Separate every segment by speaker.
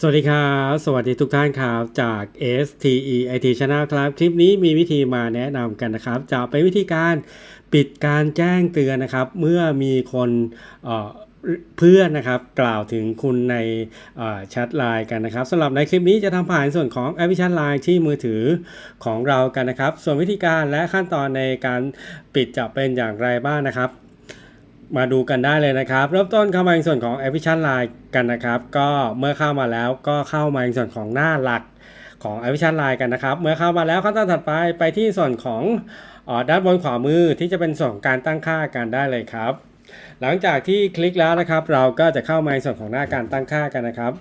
Speaker 1: สวัสดีครับ สวัสดีทุกท่านครับ จาก STE IT Channel ครับ คลิปนี้มีวิธีมาแนะนำกันนะครับ จะเป็นวิธีการปิดการแจ้งเตือนนะครับ เมื่อมีคนเเพื่อนนะครับกล่าวถึงคุณในแชทไลน์กันนะครับสำหรับในคลิปนี้จะทำผ่านส่วนของแอปพลิเคชันไลน์ที่มือถือของเรากันนะครับ ส่วนวิธีการและขั้นตอนในการปิดจะเป็นอย่างไรบ้างนะครับ มาดูกันได้เลยนะครับ เริ่มต้นเข้ามาในส่วนของแอปพลิเคชัน Line กันนะครับ ก็เมื่อเข้ามาแล้วก็เข้ามาในส่วนของหน้าหลักของแอปพลิเคชัน Line กันนะครับ เมื่อเข้ามาแล้วขั้นตอนถัดไปไปที่ส่วนของออด้านบนขวามือที่จะเป็นส่วนของการตั้งค่ากันได้เลยครับ หลังจากที่คลิกแล้วนะครับ เราก็จะเข้ามาในส่วนของหน้าการตั้งค่ากันนะครับ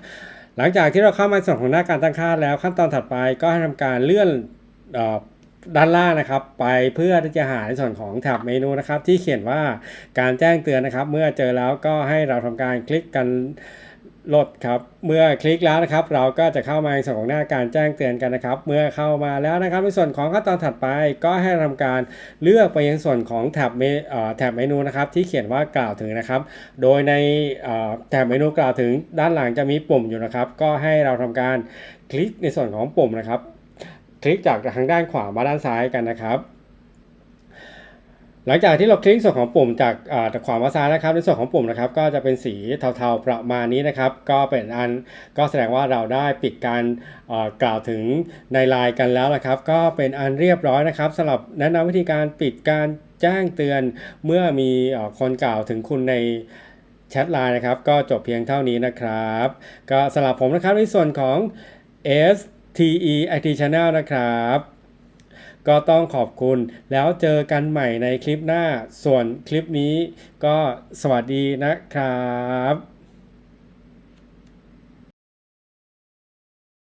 Speaker 1: หลังจากที่เราเข้ามาในส่วนของหน้าการตั้งค่าแล้วขั้นตอนถัดไปก็ให้ทำการเลื่อนอ ด้านล่างนะครับ ไปเพื่อที่จะหาในส่วนของแท็บเมนูนะครับ ที่เขียนว่าการแจ้งเตือนนะครับ เมื่อเจอแล้วก็ให้เราทำการคลิกกันลดครับ เมื่อคลิกแล้วนะครับ เราก็จะเข้ามาในส่วนของหน้าการแจ้งเตือนกันนะครับ เมื่อเข้ามาแล้วนะครับ ในส่วนของขั้นตอนถัดไปก็ให้ทำการเลือกไปยังส่วนของแท็บเมแท็บเมนูนะครับที่เขียนว่ากล่าวถึงนะครับ โดยในแท็บเมนูกล่าวถึงด้านหลังจะมีปุ่มอยู่นะครับ ก็ให้เราทำการคลิกในส่วนของปุ่มนะครับ ลิกจากทางด้านขวามาด้านซ้ายกันนะครับหลังจากที่เราคลิกส่วนของปุ่มจากจากขวามาซ้ายนะครับในส่วนของปุ่มนะครับ ก็จะเป็นสีเทาๆประมาณนี้นะครับ ก็เป็นอันก็แสดงว่าเราได้ปิดการกล่าวถึงในไลน์กันแล้วนะครับ ก็เป็นอันเรียบร้อยนะครับสำหรับแนะนำวิธีการปิดการแจ้งเตือนเมื่อมีคนกล่าวถึงคุณในแชทไลน์นะครับ ก็จบเพียงเท่านี้นะครับ ก็สำหรับผมนะครับในส่วนของ TE IT Channel นะครับ ก็ต้องขอบคุณแล้วเจอกันใหม่ในคลิปหน้า ส่วนคลิปนี้ก็สวัสดีนะครับ